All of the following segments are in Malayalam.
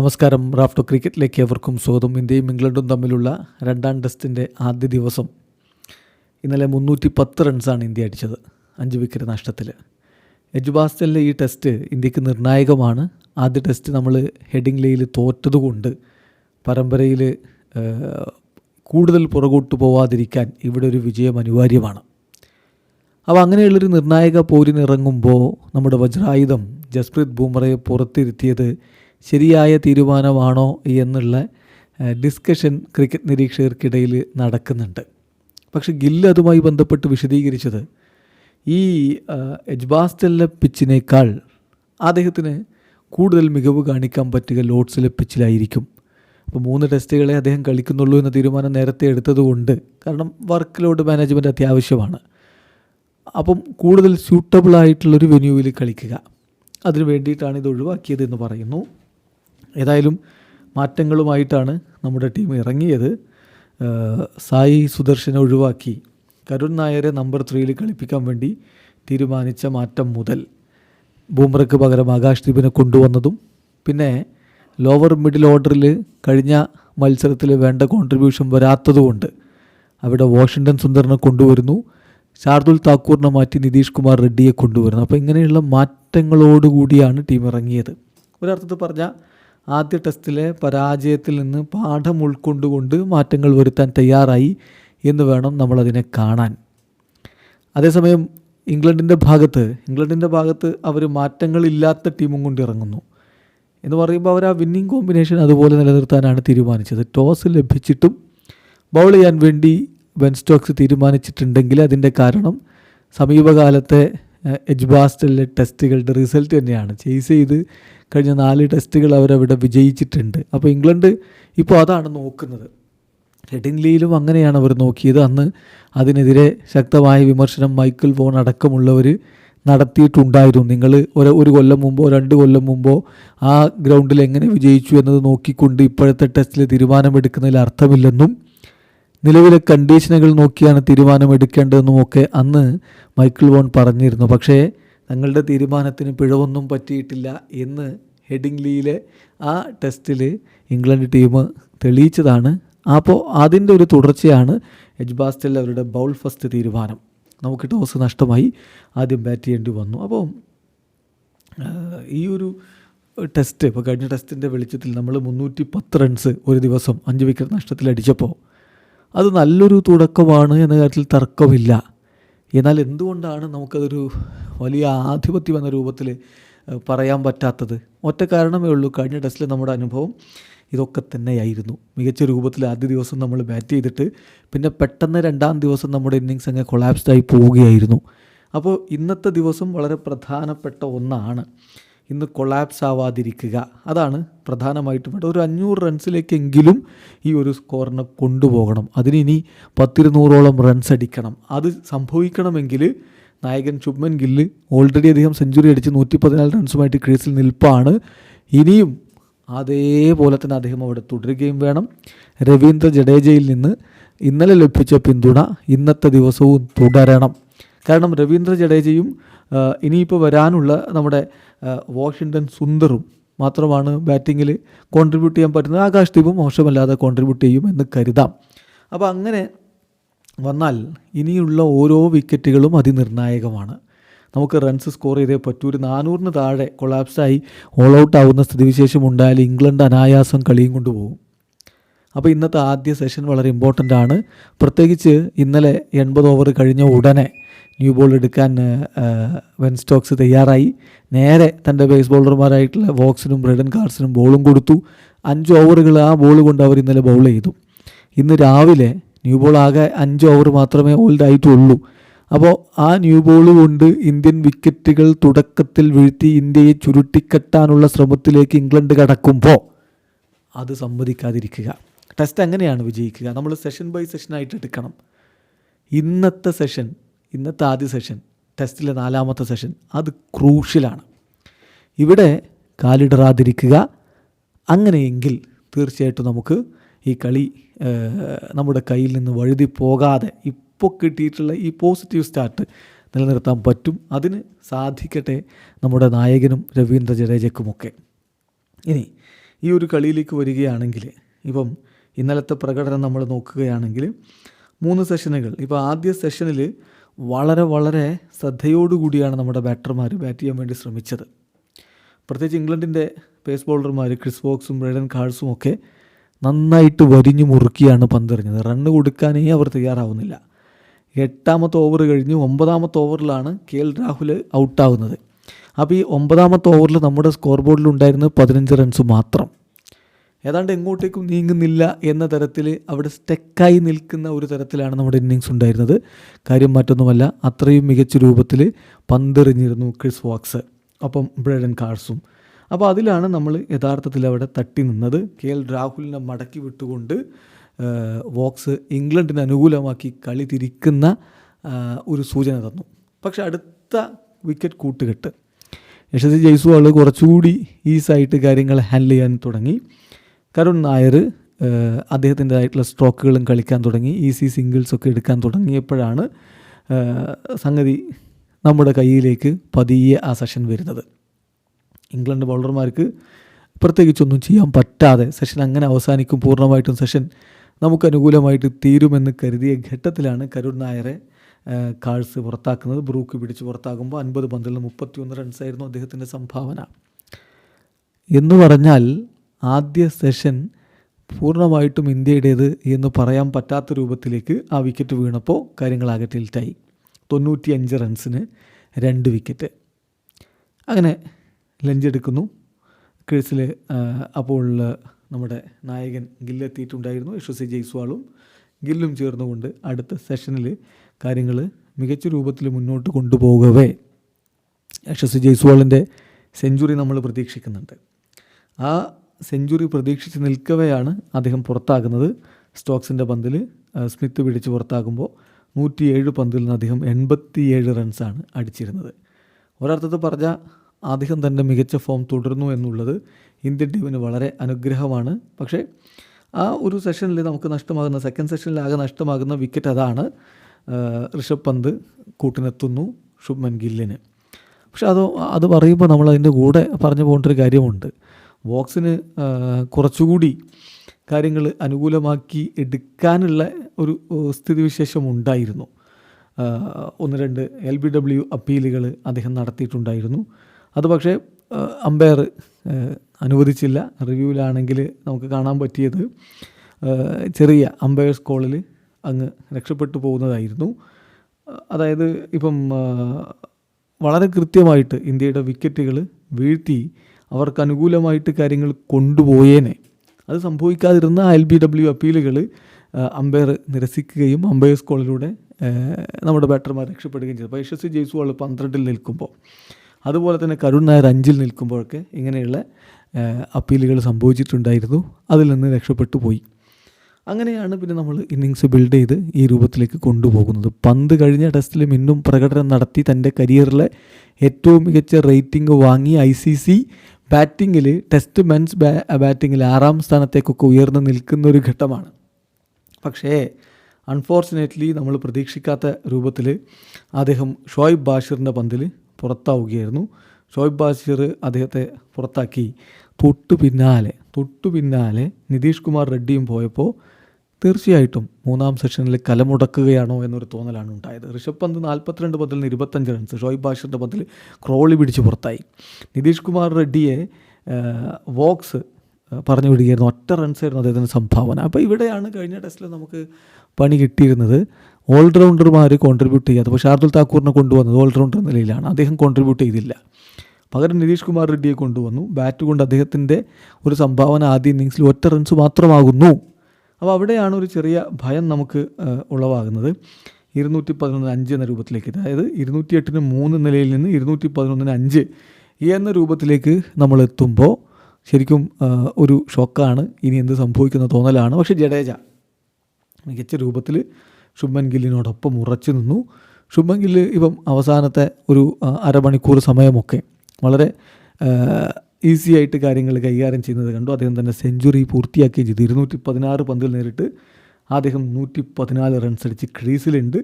നമസ്കാരം. റാഫ്റ്റോ ക്രിക്കറ്റിലേക്ക് എവർക്കും സ്വാഗതം. ഇന്ത്യയും ഇംഗ്ലണ്ടും തമ്മിലുള്ള രണ്ടാം ടെസ്റ്റിന്റെ ആദ്യ ദിവസം. ഇന്നലെ മുന്നൂറ്റി പത്ത് റൺസാണ് ഇന്ത്യ അടിച്ചത്. അഞ്ച് വിക്കറ്റ് നഷ്ടത്തിൽ എജുബാസ്റ്റലിലെ ഈ ടെസ്റ്റ് ഇന്ത്യയ്ക്ക് നിർണായകമാണ്. ആദ്യ ടെസ്റ്റ് നമ്മൾ ഹെഡിംഗ്ലേയിൽ തോറ്റതുകൊണ്ട് പരമ്പരയിൽ കൂടുതൽ പുറകോട്ട് പോവാതിരിക്കാൻ ഇവിടെ ഒരു വിജയം അനിവാര്യമാണ്. അപ്പോൾ അങ്ങനെയുള്ളൊരു നിർണായക പോരിനിറങ്ങുമ്പോൾ നമ്മുടെ വജ്രായുധം ജസ്പ്രീത് ബൂമറയെ പുറത്തിരുത്തിയത് ശരിയായ തീരുമാനമാണോ എന്നുള്ള ഡിസ്കഷൻ ക്രിക്കറ്റ് നിരീക്ഷകർക്കിടയിൽ നടക്കുന്നുണ്ട്. പക്ഷേ ഗില്ല് അതുമായി ബന്ധപ്പെട്ട് വിശദീകരിച്ചത് ഈ എജ്ബാസ്റ്റലിലെ പിച്ചിനേക്കാൾ അദ്ദേഹത്തിന് കൂടുതൽ മികവ് കാണിക്കാൻ പറ്റുക ലോഡ്സിലെ പിച്ചിലായിരിക്കും അപ്പോൾ മൂന്ന് ടെസ്റ്റുകളെ അദ്ദേഹം കളിക്കുന്നുള്ളൂ എന്ന തീരുമാനം നേരത്തെ എടുത്തതുകൊണ്ട് കാരണം വർക്ക് ലോഡ് മാനേജ്മെന്റ് അത്യാവശ്യമാണ്. അപ്പം കൂടുതൽ സ്യൂട്ടബിൾ ആയിട്ടുള്ളൊരു വെന്യൂവിൽ കളിക്കുക. അതിന് വേണ്ടിയിട്ടാണ് ഇത് ഒഴിവാക്കിയത് എന്ന് പറയുന്നു. ഏതായാലും മാറ്റങ്ങളുമായിട്ടാണ് നമ്മുടെ ടീം ഇറങ്ങിയത്. സായി സുദർശനെ ഒഴിവാക്കി കരുൺ നായരെ നമ്പർ ത്രീയിൽ കളിപ്പിക്കാൻ വേണ്ടി തീരുമാനിച്ച മാറ്റം മുതൽ ബൂമറയ്ക്ക് പകരം ആകാശ് ദീപിനെ കൊണ്ടുവന്നതും പിന്നെ ലോവർ മിഡിൽ ഓർഡറിൽ കഴിഞ്ഞ മത്സരത്തിൽ വേണ്ട കോൺട്രിബ്യൂഷൻ വരാത്തതുകൊണ്ട് അവിടെ വാഷിങ്ടൺ സുന്ദറിനെ കൊണ്ടുവരുന്നു. ശാർദുൽ താക്കൂറിനെ മാറ്റി നിതീഷ് കുമാർ റെഡ്ഡിയെ കൊണ്ടുവരുന്നു. അപ്പോൾ ഇങ്ങനെയുള്ള മാറ്റങ്ങളോടുകൂടിയാണ് ടീം ഇറങ്ങിയത്. ഒരർത്ഥത്തിൽ പറഞ്ഞാൽ ആദ്യ ടെസ്റ്റിലെ പരാജയത്തിൽ നിന്ന് പാഠം ഉൾക്കൊണ്ടുകൊണ്ട് മാറ്റങ്ങൾ വരുത്താൻ തയ്യാറായി എന്ന് വേണം നമ്മളതിനെ കാണാൻ. അതേസമയം ഇംഗ്ലണ്ടിന്റെ ഭാഗത്ത് ഇംഗ്ലണ്ടിന്റെ ഭാഗത്ത് അവർ മാറ്റങ്ങളില്ലാത്ത ടീമും കൊണ്ട് ഇറങ്ങുന്നു. എന്ന് പറയുമ്പോൾ അവർ ആ വിന്നിങ് കോമ്പിനേഷൻ അതുപോലെ നിലനിർത്താനാണ് തീരുമാനിച്ചത്. ടോസ് ലഭിച്ചിട്ടും ബൗൾ ചെയ്യാൻ വേണ്ടി ബെൻ സ്റ്റോക്സ് തീരുമാനിച്ചിട്ടുണ്ടെങ്കിൽ അതിന്റെ കാരണം സമീപകാലത്തെ ഏഹ്, എജ്ബാസ്റ്റലിലെ ടെസ്റ്റുകളുടെ റിസൾട്ട് തന്നെയാണ്. ചേസ് ചെയ്ത് കഴിഞ്ഞ നാല് ടെസ്റ്റുകൾ അവരവിടെ വിജയിച്ചിട്ടുണ്ട്. അപ്പോൾ ഇംഗ്ലണ്ട് ഇപ്പോൾ അതാണ് നോക്കുന്നത്. ഹെഡിൻലിയിലും അങ്ങനെയാണ് അവർ നോക്കിയത്. അന്ന് അതിനെതിരെ ശക്തമായ വിമർശനം മൈക്കിൾ വോൺ അടക്കമുള്ളവർ നടത്തിയിട്ടുണ്ടായിരുന്നു. നിങ്ങൾ ഒരു ഒരു കൊല്ലം മുമ്പോ രണ്ട് കൊല്ലം മുമ്പോ ആ ഗ്രൗണ്ടിൽ എങ്ങനെ വിജയിച്ചു എന്നത് നോക്കിക്കൊണ്ട് ഇപ്പോഴത്തെ ടെസ്റ്റിൽ തീരുമാനമെടുക്കുന്നതിൽ അർത്ഥമില്ലെന്നും നിലവിലെ കണ്ടീഷനുകൾ നോക്കിയാണ് തീരുമാനമെടുക്കേണ്ടതെന്നും ഒക്കെ അന്ന് മൈക്കിൾ വോൺ പറഞ്ഞിരുന്നു. പക്ഷേ തങ്ങളുടെ തീരുമാനത്തിന് പിഴവൊന്നും പറ്റിയിട്ടില്ല എന്ന് ഹെഡിംഗ്ലിയിലെ ആ ടെസ്റ്റിൽ ഇംഗ്ലണ്ട് ടീം തെളിയിച്ചതാണ്. അപ്പോൾ അതിന്റെ ഒരു തുടർച്ചയാണ് എജ്ബാസ്റ്റൽ അവരുടെ ബൗൾ ഫസ്റ്റ് തീരുമാനം. നമുക്ക് ടോസ് നഷ്ടമായി ആദ്യം ബാറ്റ് ചെയ്യേണ്ടി വന്നു. അപ്പോൾ ഈ ഒരു ടെസ്റ്റ് ഇപ്പോൾ കഴിഞ്ഞ ടെസ്റ്റിന്റെ വെളിച്ചത്തിൽ നമ്മൾ മുന്നൂറ്റി പത്ത് റൺസ് ഒരു ദിവസം അഞ്ച് വിക്കറ്റ് നഷ്ടത്തിൽ അടിച്ചപ്പോൾ അത് നല്ലൊരു തുടക്കമാണ് എന്ന കാര്യത്തിൽ തർക്കമില്ല. എന്നാൽ എന്തുകൊണ്ടാണ് നമുക്കതൊരു വലിയ ആധിപത്യം എന്ന രൂപത്തിൽ പറയാൻ പറ്റാത്തത്? ഒറ്റ കാരണമേ ഉള്ളൂ. കഴിഞ്ഞ ടെസ്റ്റിൽ നമ്മുടെ അനുഭവം ഇതൊക്കെ തന്നെയായിരുന്നു. മികച്ച രൂപത്തിൽ ആദ്യ ദിവസം നമ്മൾ ബാറ്റ് ചെയ്തിട്ട് പിന്നെ പെട്ടെന്ന് രണ്ടാം ദിവസം നമ്മുടെ ഇന്നിങ്സ് അങ്ങ് കൊളാപ്സ്ഡായി പോവുകയായിരുന്നു. അപ്പോൾ ഇന്നത്തെ ദിവസം വളരെ പ്രധാനപ്പെട്ട ഒന്നാണ്. ഇന്ന് കൊളാപ്സ് ആവാതിരിക്കുക. അതാണ് പ്രധാനമായിട്ടും വേണ്ടത്. ഒരു അഞ്ഞൂറ് റൺസിലേക്കെങ്കിലും ഈ ഒരു സ്കോറിനെ കൊണ്ടുപോകണം. അതിന് ഇനി പത്തിരുന്നൂറോളം റൺസ് അടിക്കണം. അത് സംഭവിക്കണമെങ്കിൽ നായകൻ ശുഭ്മൻ ഗില്ല് ഓൾറെഡി അദ്ദേഹം സെഞ്ചുറി അടിച്ച് നൂറ്റി പതിനാല് റൺസുമായിട്ട് ക്രീസിൽ നിൽപ്പാണ്. ഇനിയും അതേപോലെ തന്നെ അദ്ദേഹം അവിടെ തുടരുകയും വേണം. രവീന്ദ്ര ജഡേജയിൽ നിന്ന് ഇന്നലെ ലഭിച്ച പിന്തുണ ഇന്നത്തെ ദിവസവും തുടരണം. കാരണം രവീന്ദ്ര ജഡേജയും ഇനിയിപ്പോൾ വരാനുള്ള നമ്മുടെ വാഷിംഗ്ടൺ സുന്ദറും മാത്രമാണ് ബാറ്റിങ്ങിൽ കോൺട്രിബ്യൂട്ട് ചെയ്യാൻ പറ്റുന്നത്. ആകാശ് ദീപും മോശമല്ലാതെ കോൺട്രിബ്യൂട്ട് ചെയ്യും എന്ന് കരുതാം. അപ്പോൾ അങ്ങനെ വന്നാൽ ഇനിയുള്ള ഓരോ വിക്കറ്റുകളും അതിനിർണായകമാണ്. നമുക്ക് റൺസ് സ്കോർ ചെയ്തേ പറ്റൂ. ഒരു നാനൂറിന് താഴെ കൊളാപ്സായി ഓൾ ഔട്ട് ആവുന്ന സ്ഥിതിവിശേഷം ഉണ്ടായാൽ ഇംഗ്ലണ്ട് അനായാസം കളിയും കൊണ്ടുപോകും. അപ്പോൾ ഇന്നത്തെ ആദ്യ സെഷൻ വളരെ ഇമ്പോർട്ടന്റ് ആണ്. പ്രത്യേകിച്ച് ഇന്നലെ എൺപത് ഓവർ കഴിഞ്ഞ ഉടനെ ന്യൂ ബോൾ എടുക്കാൻ വെൻ സ്റ്റോക്സ് തയ്യാറായി. നേരെ തന്റെ ബേസ് ബോളർമാരായിട്ടുള്ള വോക്സിനും ബ്രെഡൻ കാർസിനും ബോളും കൊടുത്തു. അഞ്ച് ഓവറുകൾ ആ ബോൾ കൊണ്ട് അവർ ഇന്നലെ ബൗൾ ചെയ്തു. ഇന്ന് രാവിലെ ന്യൂ ബോൾ ആകെ അഞ്ച് ഓവർ മാത്രമേ ഓൾഡ് ആയിട്ടുള്ളൂ. അപ്പോൾ ആ ന്യൂ ബോൾ കൊണ്ട് ഇന്ത്യൻ വിക്കറ്റുകൾ തുടക്കത്തിൽ വീഴ്ത്തി ഇന്ത്യയെ ചുരുട്ടിക്കെട്ടാനുള്ള ശ്രമത്തിലേക്ക് ഇംഗ്ലണ്ട് കടക്കുമ്പോൾ അത് സമ്മതിക്കാതിരിക്കുക. ടെസ്റ്റ് എങ്ങനെയാണ് വിജയിക്കുക? നമ്മൾ സെഷൻ ബൈ സെഷനായിട്ട് എടുക്കണം. ഇന്നത്തെ സെഷൻ ഇന്നത്തെ ആദ്യ സെഷൻ ടെസ്റ്റിലെ നാലാമത്തെ സെഷൻ അത് ക്രൂഷ്യലാണ് ഇവിടെ കാലിടറാതിരിക്കുക. അങ്ങനെയെങ്കിൽ തീർച്ചയായിട്ടും നമുക്ക് ഈ കളി നമ്മുടെ കയ്യിൽ നിന്ന് വഴുതി പോകാതെ ഇപ്പോൾ കിട്ടിയിട്ടുള്ള ഈ പോസിറ്റീവ് സ്റ്റാർട്ട് നിലനിർത്താൻ പറ്റും. അതിന് സാധിക്കട്ടെ നമ്മുടെ നായകനും രവീന്ദ്ര ജഡേജയ്ക്കുമൊക്കെ. ഇനി ഈ ഒരു കളിയിലേക്ക് വരികയാണെങ്കിൽ ഇപ്പം ഇന്നലത്തെ പ്രകടനം നമ്മൾ നോക്കുകയാണെങ്കിൽ മൂന്ന് സെഷനുകൾ. ഇപ്പോൾ ആദ്യ സെഷനിൽ വളരെ വളരെ ശ്രദ്ധയോടുകൂടിയാണ് നമ്മുടെ ബാറ്റർമാർ ബാറ്റ് ചെയ്യാൻ വേണ്ടി ശ്രമിച്ചത്. പ്രത്യേകിച്ച് ഇംഗ്ലണ്ടിന്റെ പേസ് ബോളർമാർ ക്രിസ് വോക്സും ബ്രൈഡൻ കാഴ്സും ഒക്കെ നന്നായിട്ട് വരിഞ്ഞു മുറുക്കിയാണ് പന്തെറിഞ്ഞത്. റണ്ണ് കൊടുക്കാനേ അവർ തയ്യാറാവുന്നില്ല. എട്ടാമത്തെ ഓവർ കഴിഞ്ഞ്. ഒമ്പതാമത്തെ ഓവറിലാണ് കെ എൽ രാഹുൽ ഔട്ടാവുന്നത്. അപ്പോൾ ഈ ഒമ്പതാമത്തെ ഓവറിൽ നമ്മുടെ സ്കോർ ബോർഡിൽ ഉണ്ടായിരുന്നത് പതിനഞ്ച് റൺസ് മാത്രം. ഏതാണ്ട് എങ്ങോട്ടേക്കും നീങ്ങുന്നില്ല എന്ന തരത്തിൽ അവിടെ സ്റ്റെക്കായി നിൽക്കുന്ന ഒരു തരത്തിലാണ് നമ്മുടെ ഇന്നിങ്സ് ഉണ്ടായിരുന്നത്. കാര്യം മറ്റൊന്നുമല്ല അത്രയും മികച്ച രൂപത്തിൽ പന്തെറിഞ്ഞിരുന്നു ക്രിസ് വാക്സ് ഒപ്പം ബ്രഡൻ കാർസും. അപ്പോൾ അതിലാണ് നമ്മൾ യഥാർത്ഥത്തിൽ അവിടെ തട്ടി നിന്നത്. കെ എൽ രാഹുലിനെ മടക്കി വിട്ടുകൊണ്ട് വോക്സ് ഇംഗ്ലണ്ടിന് അനുകൂലമാക്കി കളി തിരിക്കുന്ന ഒരു സൂചന തന്നു. പക്ഷെ അടുത്ത വിക്കറ്റ് കൂട്ടുകെട്ട്. യശസ്വി ജയ്സ്വാൾ കുറച്ചുകൂടി ഈസായിട്ട് കാര്യങ്ങൾ ഹാൻഡിൽ ചെയ്യാൻ തുടങ്ങി. കരുൺ നായർ അദ്ദേഹത്തിന്റെതായിട്ടുള്ള സ്ട്രോക്കുകളും കളിക്കാൻ തുടങ്ങി ഈസി സിംഗിൾസ് ഒക്കെ എടുക്കാൻ തുടങ്ങിയപ്പോഴാണ് സംഗതി നമ്മുടെ കയ്യിലേക്ക് പതിയെ ആ സെഷൻ വരുന്നത്. ഇംഗ്ലണ്ട് ബൗളർമാർക്ക് പ്രത്യേകിച്ചൊന്നും ചെയ്യാൻ പറ്റാതെ സെഷൻ അങ്ങനെ അവസാനിക്കും പൂർണമായിട്ടും സെഷൻ നമുക്ക് അനുകൂലമായിട്ട് തീരുമെന്ന് കരുതിയ ഘട്ടത്തിലാണ് കരുൺ നായരെ കാഴ്സ് പുറത്താക്കുന്നത്. ബ്രൂക്ക് പിടിച്ച് പുറത്താകുമ്പോൾ അൻപത് പന്തിൽ മുപ്പത്തിയൊന്ന് റൺസായിരുന്നു അദ്ദേഹത്തിന്റെ സംഭാവന. എന്ന് പറഞ്ഞാൽ ആദ്യ സെഷൻ പൂർണമായിട്ടും ഇന്ത്യയുടേത് എന്ന് പറയാൻ പറ്റാത്ത രൂപത്തിലേക്ക് ആ വിക്കറ്റ് വീണപ്പോൾ കാര്യങ്ങളാകെ ടിൽറ്റായി. തൊണ്ണൂറ്റി അഞ്ച് റൺസിന് രണ്ട് വിക്കറ്റ്. അങ്ങനെ ലഞ്ച് എടുക്കുന്നു. ക്രീസിൽ അപ്പോൾ നമ്മുടെ നായകൻ ഗില്ലെത്തിയിട്ടുണ്ടായിരുന്നു യശസ്വി ജയ്സ്വാളും. ഗില്ലും ചേർന്നുകൊണ്ട് അടുത്ത സെഷനിൽ കാര്യങ്ങൾ മികച്ച രൂപത്തിൽ മുന്നോട്ട് കൊണ്ടുപോകവേ. യശസ്വി ജയ്സ്വാളിന്റെ സെഞ്ചുറി നമ്മൾ പ്രതീക്ഷിക്കുന്നുണ്ട്. ആ സെഞ്ചുറി പ്രതീക്ഷിച്ച് നിൽക്കവെയാണ് അദ്ദേഹം പുറത്താകുന്നത്. സ്റ്റോക്സിന്റെ പന്തിൽ സ്മിത്ത് പിടിച്ച് പുറത്താകുമ്പോൾ നൂറ്റിയേഴ് പന്തിൽ നിന്ന് അദ്ദേഹം എൺപത്തിയേഴ് റൺസാണ് അടിച്ചിരുന്നത്. ഒരർത്ഥത്തിൽ പറഞ്ഞാൽ അദ്ദേഹം തന്റെ മികച്ച ഫോം തുടർന്നു എന്നുള്ളത് ഇന്ത്യൻ ടീമിന് വളരെ അനുഗ്രഹമാണ്. പക്ഷേ ആ ഒരു സെഷനിൽ നമുക്ക് നഷ്ടമാകുന്ന സെക്കൻഡ് സെഷനിൽ ആകെ നഷ്ടമാകുന്ന വിക്കറ്റ് അതാണ് ഋഷഭ് പന്ത് കൂട്ടിനെത്തുന്നു ശുഭ്മൻ ഗില്ലിന്. പക്ഷെ അത് അത് പറയുമ്പോൾ നമ്മൾ അതിന്റെ കൂടെ പറഞ്ഞു പോകേണ്ട ഒരു കാര്യമുണ്ട്. ബോക്സിന് കുറച്ചുകൂടി കാര്യങ്ങൾ അനുകൂലമാക്കി എടുക്കാനുള്ള ഒരു സ്ഥിതിവിശേഷം ഉണ്ടായിരുന്നു. ഒന്ന് രണ്ട് എൽ ബി ഡബ്ല്യു അപ്പീലുകൾ അദ്ദേഹം നടത്തിയിട്ടുണ്ടായിരുന്നു. അത് പക്ഷേ അമ്പയർ അനുവദിച്ചില്ല. റിവ്യൂവിലാണെങ്കിൽ നമുക്ക് കാണാൻ പറ്റിയത് ചെറിയ അമ്പയേഴ്സ് കോളിൽ അങ്ങ് രക്ഷപ്പെട്ടു പോകുന്നതായിരുന്നു. അതായത് ഇപ്പം വളരെ കൃത്യമായിട്ട് ഇന്ത്യയുടെ വിക്കറ്റുകൾ വീഴ്ത്തി അവർക്ക് അനുകൂലമായിട്ട് കാര്യങ്ങൾ കൊണ്ടുപോയേനെ. അത് സംഭവിക്കാതിരുന്ന എൽ ബി ഡബ്ല്യു അപ്പീലുകൾ അമ്പയർ നിരസിക്കുകയും അമ്പയേഴ്സ് കോളിലൂടെ നമ്മുടെ ബാറ്റർമാർ രക്ഷപ്പെടുകയും ചെയ്തു. അപ്പോൾ യശസ്വി ജയ്സ്വാൾ പന്ത്രണ്ടിൽ നിൽക്കുമ്പോൾ അതുപോലെ തന്നെ കരുൺ നായർ അഞ്ചിൽ നിൽക്കുമ്പോഴൊക്കെ ഇങ്ങനെയുള്ള അപ്പീലുകൾ സംഭവിച്ചിട്ടുണ്ടായിരുന്നു. അതിൽ നിന്ന് രക്ഷപ്പെട്ടു പോയി. അങ്ങനെയാണ് പിന്നെ നമ്മൾ ഇന്നിങ്സ് ബിൽഡ് ചെയ്ത് ഈ രൂപത്തിലേക്ക് കൊണ്ടുപോകുന്നത്. പന്ത് കഴിഞ്ഞ ടെസ്റ്റിൽ മിന്നും പ്രകടനം നടത്തി തന്റെ കരിയറിലെ ഏറ്റവും മികച്ച റേറ്റിംഗ് വാങ്ങി ഐ സി സി ബാറ്റിങ്ങിൽ ടെസ്റ്റ് മെൻസ് ബാ ബാറ്റിങ്ങിൽ ആറാം സ്ഥാനത്തേക്കൊക്കെ ഉയർന്നു നിൽക്കുന്ന ഒരു ഘട്ടമാണ്. പക്ഷേ അൺഫോർച്ചുനേറ്റ്ലി നമ്മൾ പ്രതീക്ഷിക്കാത്ത രൂപത്തിൽ അദ്ദേഹം ഷോയിബ് ബാഷിറിന്റെ പന്തിൽ പുറത്താവുകയായിരുന്നു. ഷോയിബ് ബാഷിർ അദ്ദേഹത്തെ പുറത്താക്കി. തൊട്ടു പിന്നാലെ തൊട്ടു പിന്നാലെ നിതീഷ് കുമാർ റെഡ്ഡിയും പോയപ്പോൾ തീർച്ചയായിട്ടും മൂന്നാം സെഷനിൽ കലമുടക്കുകയാണോ എന്നൊരു തോന്നലാണ് ഉണ്ടായത്. ഋഷഭ് പന്ത് നാൽപ്പത്തിരണ്ട് പന്തിൽ നിന്ന് ഇരുപത്തഞ്ച് റൺസ് ഷോയിബ് ബാഷിറിന്റെ പന്തിൽ ക്രോളി പിടിച്ച് പുറത്തായി. നിതീഷ് കുമാർ റെഡ്ഡിയെ വോക്സ് പറഞ്ഞു വിടുകയായിരുന്നു. ഒറ്റ റൺസ് ആയിരുന്നു അദ്ദേഹത്തിന്റെ സംഭാവന. അപ്പോൾ ഇവിടെയാണ് കഴിഞ്ഞ ടെസ്റ്റിൽ നമുക്ക് പണി കിട്ടിയിരുന്നത്. ഓൾറൗണ്ടർമാർ കോൺട്രിബ്യൂട്ട് ചെയ്യാത്ത അപ്പോൾ ഷാർദുൽ താക്കൂറിനെ കൊണ്ടുവന്നത് ഓൾറൗണ്ടർ നിലയിലാണ്. അദ്ദേഹം കോൺട്രിബ്യൂട്ട് ചെയ്തില്ല. പകരം നിതീഷ് കുമാർ റെഡ്ഡിയെ കൊണ്ടുവന്നു. ബാറ്റ് കൊണ്ട് അദ്ദേഹത്തിന്റെ ഒരു സംഭാവന ആദ്യ ഇന്നിങ്സിൽ ഒറ്റ റൺസ് മാത്രമാകുന്നു. അപ്പോൾ അവിടെയാണ് ഒരു ചെറിയ ഭയം നമുക്ക് ഉളവാകുന്നത്. ഇരുന്നൂറ്റി പതിനൊന്ന് അഞ്ച് എന്ന രൂപത്തിലേക്ക്. അതായത് ഇരുന്നൂറ്റി എട്ടിന് മൂന്ന് നിലയിൽ നിന്ന് ഇരുന്നൂറ്റി പതിനൊന്നിന് അഞ്ച് എന്ന രൂപത്തിലേക്ക് നമ്മൾ എത്തുമ്പോൾ ശരിക്കും ഒരു ഷോക്കാണ്. ഇനി എന്ത് സംഭവിക്കുന്ന തോന്നലാണ്. പക്ഷേ ജഡേജ മികച്ച രൂപത്തിൽ ശുഭൻ ഗില്ലിനോടൊപ്പം ഉറച്ചു നിന്നു. ശുഭൻ ഗില്ല് ഇപ്പം അവസാനത്തെ ഒരു അരമണിക്കൂർ സമയമൊക്കെ വളരെ ഈസി ആയിട്ട് കാര്യങ്ങൾ കൈകാര്യം ചെയ്യുന്നത് കണ്ടു. അദ്ദേഹം തന്നെ സെഞ്ചുറി പൂർത്തിയാക്കുകയും ചെയ്തു. ഇരുന്നൂറ്റി പതിനാറ് പന്തിൽ നേരിട്ട് അദ്ദേഹം നൂറ്റി പതിനാല് റൺസ് അടിച്ച് ക്രീസിലുണ്ട്.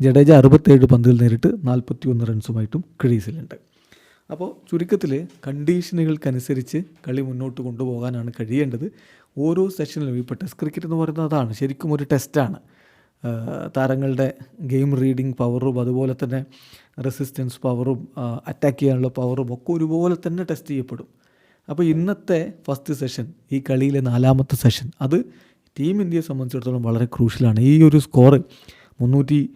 ജഡേജ അറുപത്തേഴ് പന്തിൽ നേരിട്ട് നാൽപ്പത്തി ഒന്ന് റൺസുമായിട്ടും ക്രീസിലുണ്ട്. അപ്പോൾ ചുരുക്കത്തിൽ കണ്ടീഷനുകൾക്കനുസരിച്ച് കളി മുന്നോട്ട് കൊണ്ടുപോകാനാണ് കഴിയേണ്ടത്. ഓരോ സെഷനിലും ഇപ്പോൾ ടെസ്റ്റ് ക്രിക്കറ്റ് എന്ന് പറയുന്നത് അതാണ്. ശരിക്കും ഒരു ടെസ്റ്റാണ് താരങ്ങളുടെ ഗെയിം റീഡിങ് പവറും അതുപോലെ തന്നെ റെസിസ്റ്റൻസ് പവറും അറ്റാക്ക് ചെയ്യാനുള്ള പവറും ഒക്കെ ഒരുപോലെ തന്നെ ടെസ്റ്റ് ചെയ്യപ്പെടും. അപ്പോൾ ഇന്നത്തെ ഫസ്റ്റ് സെഷൻ ഈ കളിയിലെ നാലാമത്തെ സെഷൻ അത് ടീം ഇന്ത്യയെ സംബന്ധിച്ചിടത്തോളം വളരെ ക്രൂഷ്യലാണ് ഈ ഒരു സ്കോർ മുന്നൂറ്റി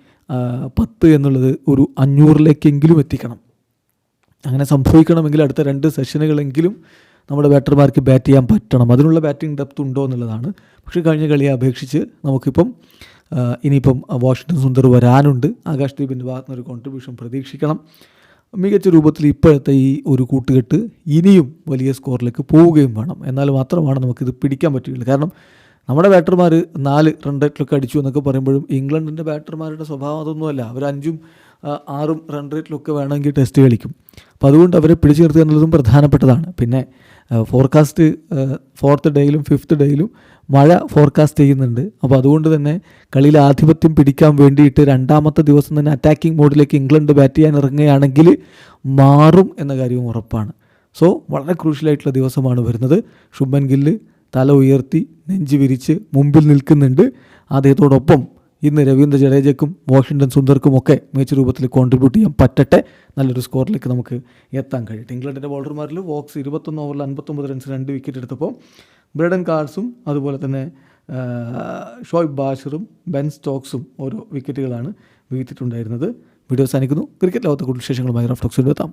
പത്ത് എന്നുള്ളത് ഒരു അഞ്ഞൂറിലേക്കെങ്കിലും എത്തിക്കണം. അങ്ങനെ സംഭവിക്കണമെങ്കിൽ അടുത്ത രണ്ട് സെഷനുകളെങ്കിലും നമ്മുടെ ബാറ്റർമാർക്ക് ബാറ്റ് ചെയ്യാൻ പറ്റണം. അതിനുള്ള ബാറ്റിംഗ് ഡെപ്ത് ഉണ്ടോ എന്നുള്ളതാണ്. പക്ഷേ കഴിഞ്ഞ കളിയെ അപേക്ഷിച്ച് നമുക്കിപ്പം ഇനിയിപ്പം വാഷിങ്ടൺ സുന്ദർ വരാനുണ്ട്. ആകാശ് ദീപിന്റെ ഭാഗത്തുനിന്ന് ഒരു കോൺട്രിബ്യൂഷൻ പ്രതീക്ഷിക്കണം. മികച്ച രൂപത്തിൽ ഇപ്പോഴത്തെ ഈ ഒരു കൂട്ടുകെട്ട് ഇനിയും വലിയ സ്കോറിലേക്ക് പോവുകയും വേണം. എന്നാൽ മാത്രമാണ് നമുക്കിത് പിടിക്കാൻ പറ്റുകയുള്ളൂ കാരണം നമ്മുടെ ബാറ്റർമാർ നാല് റൺ റേറ്റിലൊക്കെ അടിച്ചു എന്നൊക്കെ പറയുമ്പോഴും ഇംഗ്ലണ്ടിന്റെ ബാറ്റർമാരുടെ സ്വഭാവം അതൊന്നുമല്ല അവർ അഞ്ചും ആറും റൺ റേറ്റിലൊക്കെ വേണമെങ്കിൽ ടെസ്റ്റ് കളിക്കും. അപ്പോൾ അതുകൊണ്ട് അവരെ പിടിച്ചു നിർത്തുക എന്നുള്ളതും പ്രധാനപ്പെട്ടതാണ്. പിന്നെ ഫോർകാസ്റ്റ് ഫോർത്ത് ഡേയിലും ഫിഫ്ത്ത് ഡേയിലും മഴ ഫോർകാസ്റ്റ് ചെയ്യുന്നുണ്ട്. അപ്പോൾ അതുകൊണ്ട് തന്നെ കളിയിൽ ആധിപത്യം പിടിക്കാൻ വേണ്ടിയിട്ട് രണ്ടാമത്തെ ദിവസം തന്നെ അറ്റാക്കിംഗ് മോഡിലേക്ക് ഇംഗ്ലണ്ട് ബാറ്റ് ചെയ്യാൻ ഇറങ്ങുകയാണെങ്കിൽ മാറും എന്ന കാര്യവും ഉറപ്പാണ്. സോ വളരെ ക്രൂഷ്യലായിട്ടുള്ള ദിവസമാണ് വരുന്നത്. ശുഭൻ ഗില്ല് തല ഉയർത്തി നെഞ്ച് വിരിച്ച് മുമ്പിൽ നിൽക്കുന്നുണ്ട്. അദ്ദേഹത്തോടൊപ്പം ഇന്ന് രവീന്ദ്ര ജഡേജയ്ക്കും വാഷിങ്ടൺ സുന്ദർക്കും ഒക്കെ മികച്ച രൂപത്തിൽ കോൺട്രിബ്യൂട്ട് ചെയ്യാൻ പറ്റട്ടെ. നല്ലൊരു സ്കോറിലേക്ക് നമുക്ക് എത്താൻ കഴിയട്ടെ. ഇംഗ്ലണ്ടിന്റെ ബോളർമാരിൽ വോക്സ് ഇരുപത്തൊന്ന് ഓവറിൽ അൻപത്തൊമ്പത് റൺസ് രണ്ട് വിക്കറ്റ് എടുത്തപ്പോൾ ബ്രഡൻ കാർസും അതുപോലെ തന്നെ ഷോയിബ് ബാഷറും ബെൻ സ്റ്റോക്സും ഓരോ വിക്കറ്റുകളാണ് വീഴ്ത്തിയിട്ടുണ്ടായിരുന്നത്. വീഡിയോ സാധിക്കുന്നു ക്രിക്കറ്റ് ലോകത്തെ കൂടുതൽ വിശേഷങ്ങളുമായി റഫ്ലോക്സ് എത്താം